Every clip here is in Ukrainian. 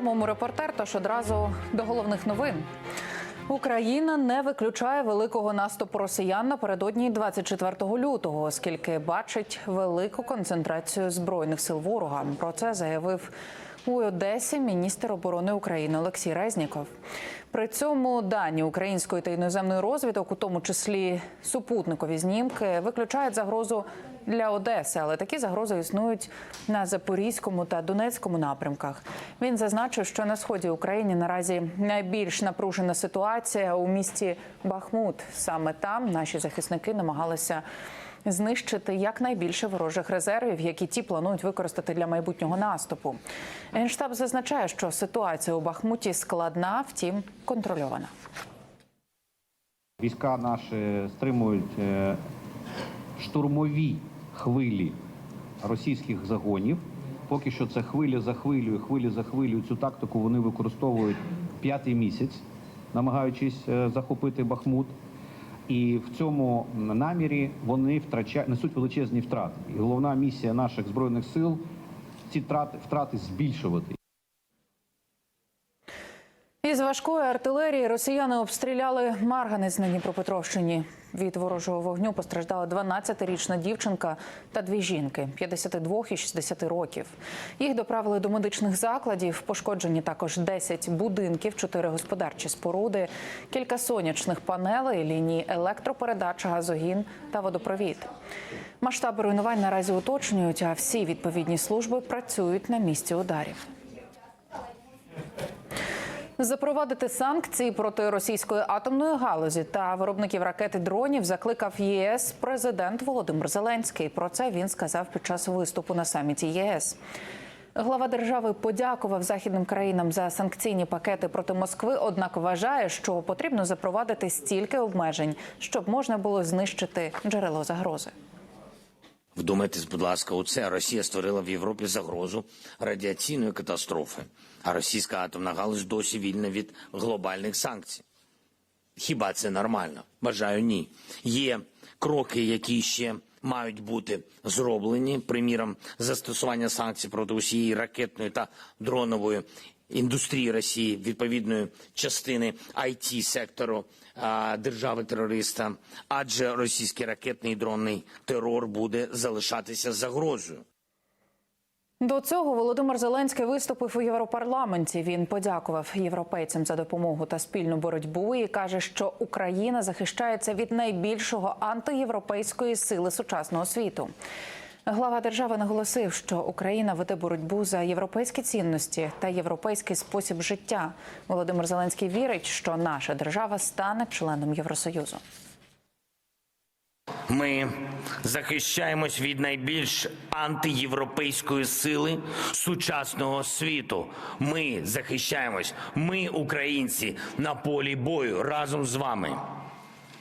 Прямому репортер, тож одразу до головних новин. Україна не виключає великого наступу росіян напередодні 24 лютого, оскільки бачить велику концентрацію збройних сил ворога. Про це заявив у Одесі міністр оборони України Олексій Резніков. При цьому дані української та іноземної розвідок, у тому числі супутникові знімки, виключають загрозу для Одеси, але такі загрози існують на Запорізькому та Донецькому напрямках. Він зазначив, що на сході України наразі найбільш напружена ситуація у місті Бахмут. Саме там наші захисники намагалися знищити якнайбільше ворожих резервів, які ті планують використати для майбутнього наступу. Генштаб зазначає, що ситуація у Бахмуті складна, втім контрольована. Війська наші стримують е, штурмові хвилі російських загонів. Поки що це хвиля за хвилею, хвилі за хвилею. Цю тактику вони використовують п'ятий місяць, намагаючись е, захопити Бахмут. І в цьому намірі вони втрачають несуть величезні втрати. І головна місія наших збройних сил ці втрати, збільшувати. Із важкої артилерії росіяни обстріляли Марганець на Дніпропетровщині. Від ворожого вогню постраждала 12-річна дівчинка та дві жінки 52 і 60 років. Їх доправили до медичних закладів. Пошкоджені також 10 будинків, 4 господарчі споруди, кілька сонячних панелей, лінії електропередач, газогін та водопровід. Масштаби руйнувань наразі уточнюють, а всі відповідні служби працюють на місці ударів. Запровадити санкції проти російської атомної галузі та виробників ракет і дронів закликав ЄС президент Володимир Зеленський. Про це він сказав під час виступу на саміті ЄС. Глава держави подякував західним країнам за санкційні пакети проти Москви. Однак вважає, що потрібно запровадити стільки обмежень, щоб можна було знищити джерело загрози. Вдумайтесь, будь ласка, у це Росія створила в Європі загрозу радіаційної катастрофи, а російська атомна галузь досі вільна від глобальних санкцій. Хіба це нормально? Бажаю ні. Є кроки, які ще мають бути зроблені. Приміром, застосування санкцій проти усієї ракетної та дронової індустрії Росії, відповідної частини it сектору держави-терориста, адже російський ракетний і дронний терор буде залишатися загрозою. До цього Володимир Зеленський виступив у Європарламенті. Він подякував європейцям за допомогу та спільну боротьбу і каже, що Україна захищається від найбільшого антиєвропейської сили сучасного світу. Глава держави наголосив, що Україна веде боротьбу за європейські цінності та європейський спосіб життя. Володимир Зеленський вірить, що наша держава стане членом Євросоюзу. Ми захищаємось від найбільш антиєвропейської сили сучасного світу. Ми захищаємось, ми, українці, на полі бою разом з вами.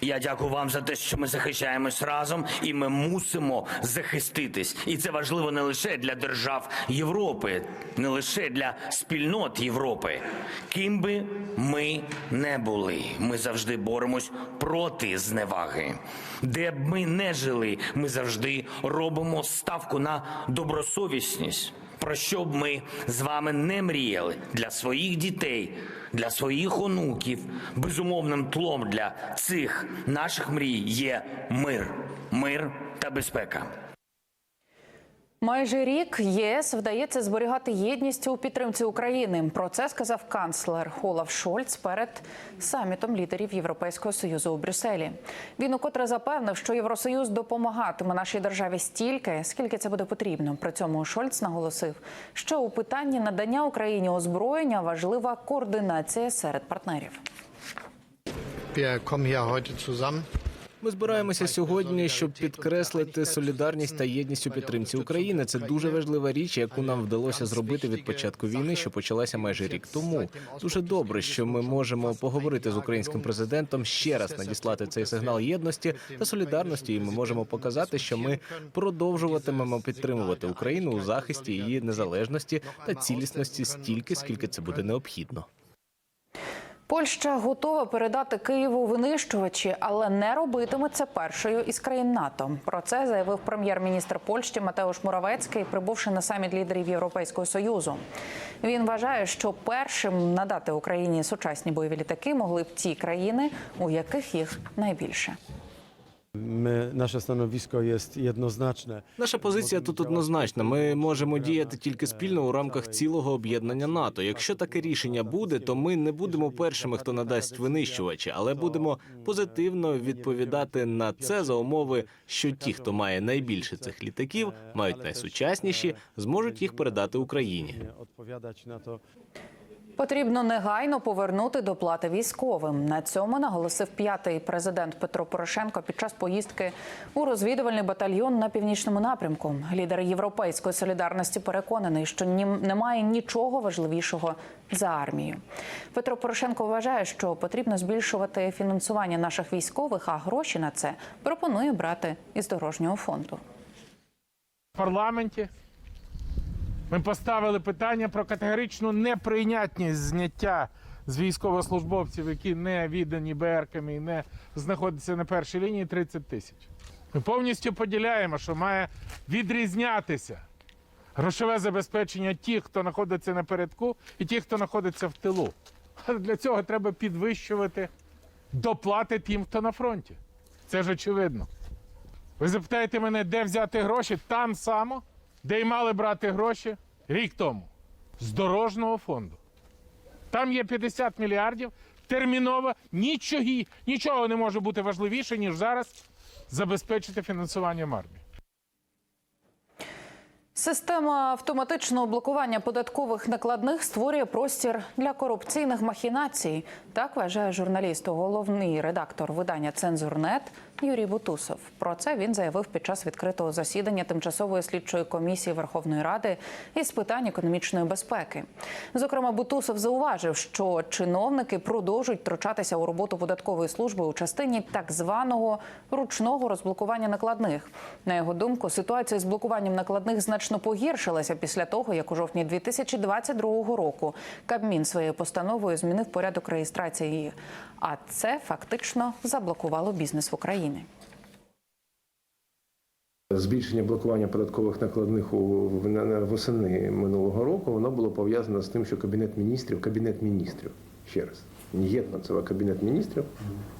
Я дякую вам за те, що ми захищаємось разом, і ми мусимо захиститись. І це важливо не лише для держав Європи, не лише для спільнот Європи. Ким би ми не були, ми завжди боремось проти зневаги. Де б ми не жили, ми завжди робимо ставку на добросовісність. Про що б ми з вами не мріяли. Для своїх дітей, для своїх онуків, безумовним тлом для цих наших мрій є мир, мир та безпека. Майже рік ЄС вдається зберігати єдність у підтримці України. Про це сказав канцлер Олаф Шольц перед самітом лідерів Європейського союзу у Брюсселі. Він укотре запевнив, що Євросоюз допомагатиме нашій державі стільки, скільки це буде потрібно. При цьому Шольц наголосив, що у питанні надання Україні озброєння важлива координація серед партнерів. Wir kommen hier heute zusammen. Ми збираємося сьогодні, щоб підкреслити солідарність та єдність у підтримці України. Це дуже важлива річ, яку нам вдалося зробити від початку війни, що почалася майже рік тому. Дуже добре, що ми можемо поговорити з українським президентом ще раз надіслати цей сигнал єдності та солідарності, і ми можемо показати, що ми продовжуватимемо підтримувати Україну у захисті її незалежності та цілісності стільки, скільки це буде необхідно. Польща готова передати Києву винищувачі, але не робитиме це першою із країн НАТО. Про це заявив прем'єр-міністр Польщі Матеуш Муравецький, прибувши на саміт лідерів Європейського союзу. Він вважає, що першим надати Україні сучасні бойові літаки могли б ті країни, у яких їх найбільше. My, nasze stanowisko jest jednoznaczne. Наша позиція тут однозначна. Ми можемо діяти тільки спільно у рамках цілого об'єднання НАТО. Якщо таке рішення буде, то ми не будемо першими, хто надасть винищувачі, але будемо позитивно відповідати на це за умови, що ті, хто має найбільше цих літаків, мають найсучасніші, зможуть їх передати Україні. Потрібно негайно повернути доплати військовим. На цьому наголосив п'ятий президент Петро Порошенко під час поїздки у розвідувальний батальйон на північному напрямку. Лідер європейської солідарності переконаний, що немає нічого важливішого за армію. Петро Порошенко вважає, що потрібно збільшувати фінансування наших військових, а гроші на це пропонує брати із дорожнього фонду. В парламенті ми поставили питання про категоричну неприйнятність зняття з військовослужбовців, які не віддані БРКами і не знаходяться на першій лінії 30 тисяч. Ми повністю поділяємо, що має відрізнятися грошове забезпечення тих, хто знаходиться напередку, і тих, хто знаходиться в тилу. Але для цього треба підвищувати доплати тим, хто на фронті. Це ж очевидно. Ви запитаєте мене, де взяти гроші? Там само, де й мали брати гроші рік тому. З дорожнього фонду. Там є 50 мільярдів. Терміново нічого, нічого не може бути важливіше, ніж зараз забезпечити фінансування армії. Система автоматичного блокування податкових накладних створює простір для корупційних махінацій. Так вважає журналіст, головний редактор видання Цензурнет Юрій Бутусов. Про це він заявив під час відкритого засідання тимчасової слідчої комісії Верховної Ради із питань економічної безпеки. Зокрема, Бутусов зауважив, що чиновники продовжують втручатися у роботу податкової служби у частині так званого ручного розблокування накладних. На його думку, ситуація з блокуванням накладних значно погіршилася після того, як у жовтні 2022 року Кабмін своєю постановою змінив порядок реєстрації. А це фактично заблокувало бізнес в Україні. Збільшення блокування податкових накладних у восени минулого року воно було пов'язано з тим, що кабінет міністрів, кабінет міністрів ще раз, не Єтманцева, кабінет міністрів,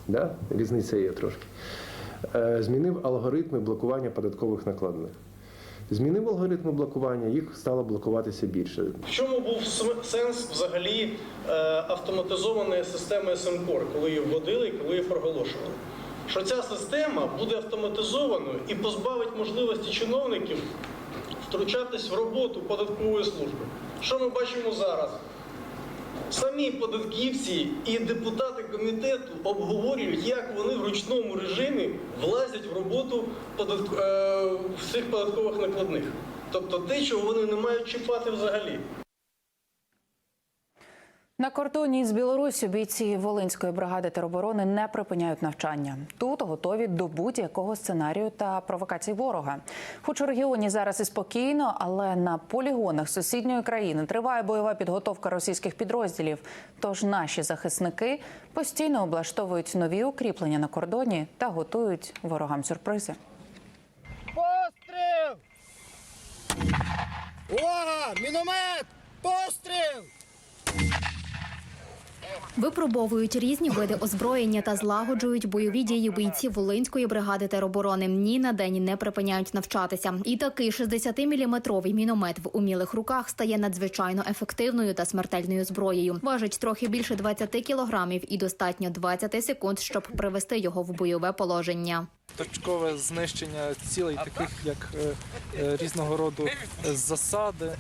да? різниця є трошки. е, Змінив алгоритми блокування податкових накладних. Змінив алгоритми блокування, їх стало блокуватися більше. В чому був сенс взагалі е, автоматизованої системи СМКОР, коли її вводили і коли її проголошували? Що ця система буде автоматизованою і позбавить можливості чиновників втручатись в роботу податкової служби. Що ми бачимо зараз? Самі податківці і депутати комітету обговорюють, як вони в ручному режимі влазять в роботу податк... е, всіх податкових накладних. Тобто те, чого вони не мають чіпати взагалі. На кордоні з Білоруссю бійці Волинської бригади тероборони не припиняють навчання. Тут готові до будь-якого сценарію та провокацій ворога. Хоч у регіоні зараз і спокійно, але на полігонах сусідньої країни триває бойова підготовка російських підрозділів. Тож наші захисники постійно облаштовують нові укріплення на кордоні та готують ворогам сюрпризи. Постріл! Увага! Міномет! Постріл! Випробовують різні види озброєння та злагоджують бойові дії бійців Волинської бригади тероборони. Ні на день не припиняють навчатися. І такий 60-міліметровий міномет в умілих руках стає надзвичайно ефективною та смертельною зброєю. Важить трохи більше 20 кілограмів і достатньо 20 секунд, щоб привести його в бойове положення. точкове знищення цілей, таких як е, е, різного роду засади,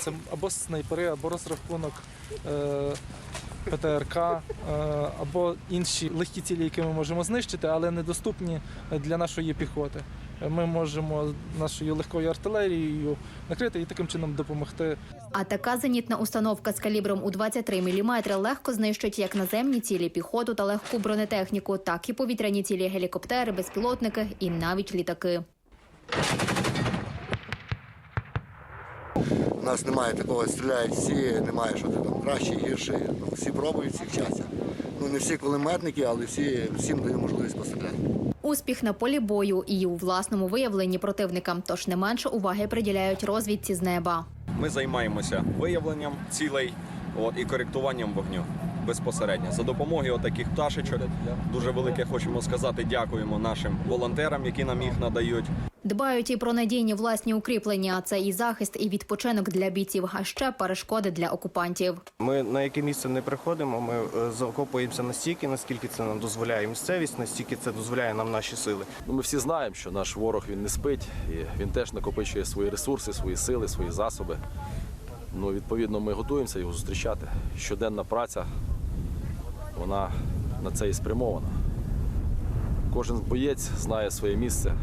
це або снайпери, або розрахунок е, ПТРК, е, або інші легкі цілі, які ми можемо знищити, але недоступні для нашої піхоти. Ми можемо нашою легкою артилерією накрити і таким чином допомогти А така зенітна установка з калібром у 23 мм легко знищить як наземні цілі, піхоту та легку бронетехніку, так і повітряні цілі, гелікоптери, безпілотники і навіть літаки. У нас немає такого, стріляють всі, немає, що ти там краще, гірше. Ну, всі пробують, всі вчаться. Ну не всі кулеметники, але всі, всім дають можливість постріляти. Успіх на полі бою і у власному виявленні противника, тож не менше уваги приділяють розвідці з неба. Ми займаємося виявленням цілей от, і коректуванням вогню безпосередньо. За допомогою таких пташечок дуже велике хочемо сказати дякуємо нашим волонтерам, які нам їх надають. Дбають і про надійні власні укріплення. Це і захист, і відпочинок для бійців, а ще перешкоди для окупантів. Ми на яке місце не приходимо. Ми е, закопуємося настільки, наскільки це нам дозволяє місцевість, настільки це дозволяє нам наші сили. Ну, ми всі знаємо, що наш ворог він не спить, і він теж накопичує свої ресурси, свої сили, свої засоби. Ну, відповідно, ми готуємося його зустрічати. Щоденна праця, вона на це і спрямована. Кожен боєць знає своє місце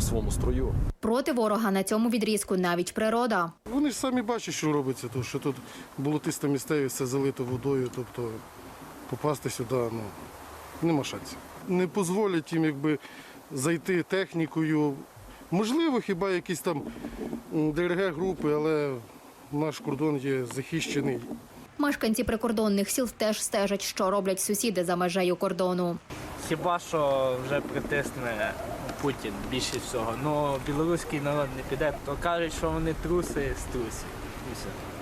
в своєму строю. Проти ворога на цьому відрізку навіть природа. Вони ж самі бачать, що робиться, то що тут болотиста місцевість, все залито водою, тобто попасти сюди ну, нема шансів. Не дозволять їм якби зайти технікою. Можливо, хіба якісь там ДРГ-групи, але наш кордон є захищений. Мешканці прикордонних сіл теж стежать, що роблять сусіди за межею кордону. Хіба що вже притисне Путін більше всього. Ну білоруський народ не піде, то кажуть, що вони труси з трусів.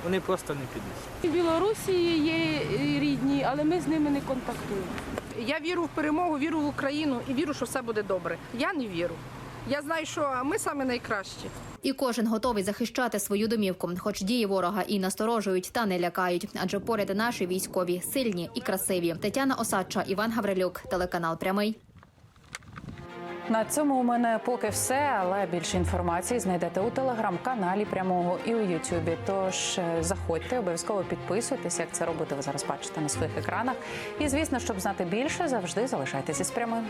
Вони просто не підуть. В Білорусі є рідні, але ми з ними не контактуємо. Я вірю в перемогу, вірю в Україну і вірю, що все буде добре. Я не вірю. Я знаю, що ми саме найкращі. І кожен готовий захищати свою домівку, хоч дії ворога і насторожують, та не лякають. Адже поряд наші військові сильні і красиві. Тетяна Осадча, Іван Гаврилюк, телеканал Прямий. На цьому у мене поки все, але більше інформації знайдете у телеграм-каналі прямого і у Ютубі. Тож е, заходьте, обов'язково підписуйтесь, як це робити. Ви зараз бачите на своїх екранах. І звісно, щоб знати більше, завжди залишайтеся з прямим.